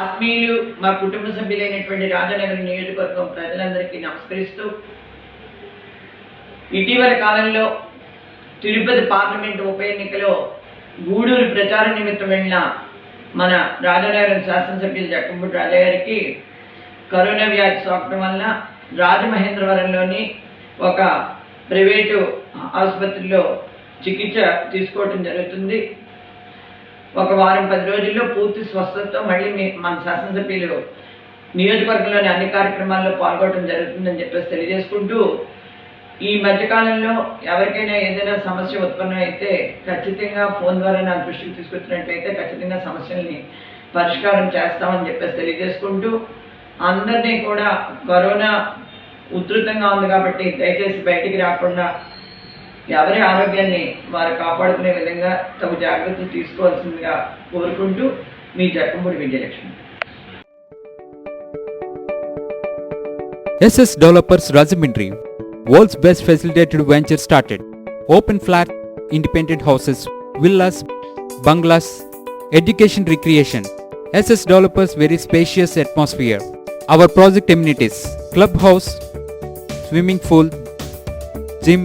ఆత్మీయులు మా కుటుంబ సభ్యులైనటువంటి రాజనగరం నియోజకవర్గం ప్రజలందరికీ నమస్కరిస్తూ ఇటీవల కాలంలో తిరుపతి పార్లమెంటు ఉప ఎన్నికలో గూడూరు ప్రచార నిమిత్తం వెళ్ళిన మన రాజనగరం శాసనసభ్యులు జక్కంపూడి రాజయ్య గారికి కరోనా వ్యాధి సోకడం వలన రాజమహేంద్రవరంలోని ఒక ప్రైవేటు ఆసుపత్రిలో చికిత్స తీసుకోవటం జరుగుతుంది. ఒక వారం పది రోజుల్లో పూర్తి స్వస్థతతో మళ్ళీ మీ మన శాసనసభ్యులు నియోజకవర్గంలోని అన్ని కార్యక్రమాల్లో పాల్గొనడం జరుగుతుందని చెప్పేసి తెలియజేసుకుంటూ ఈ మధ్యకాలంలో ఎవరికైనా ఏదైనా సమస్య ఉత్పన్నమైతే ఖచ్చితంగా ఫోన్ ద్వారా నా దృష్టికి తీసుకొచ్చినట్లయితే ఖచ్చితంగా సమస్యల్ని పరిష్కారం చేస్తామని చెప్పేసి తెలియజేసుకుంటూ అందరినీ కూడా కరోనా ఉధృతంగా ఉంది కాబట్టి దయచేసి బయటికి రాకుండా ఎవరి ఆరోగ్యాన్ని వారు కాపాడుకునే విధంగా తగు జాగ్రత్తలు తీసుకోవాల్సిందిగా కోరుకుంటూ మీ Jakkampudi Vijayalakshmi SS Developers Rajamindri, world's best facilitated venture started. Open flat, independent houses, villas, bungalows, education recreation. SS Developers very spacious atmosphere. Our project amenities, clubhouse, swimming pool, gym,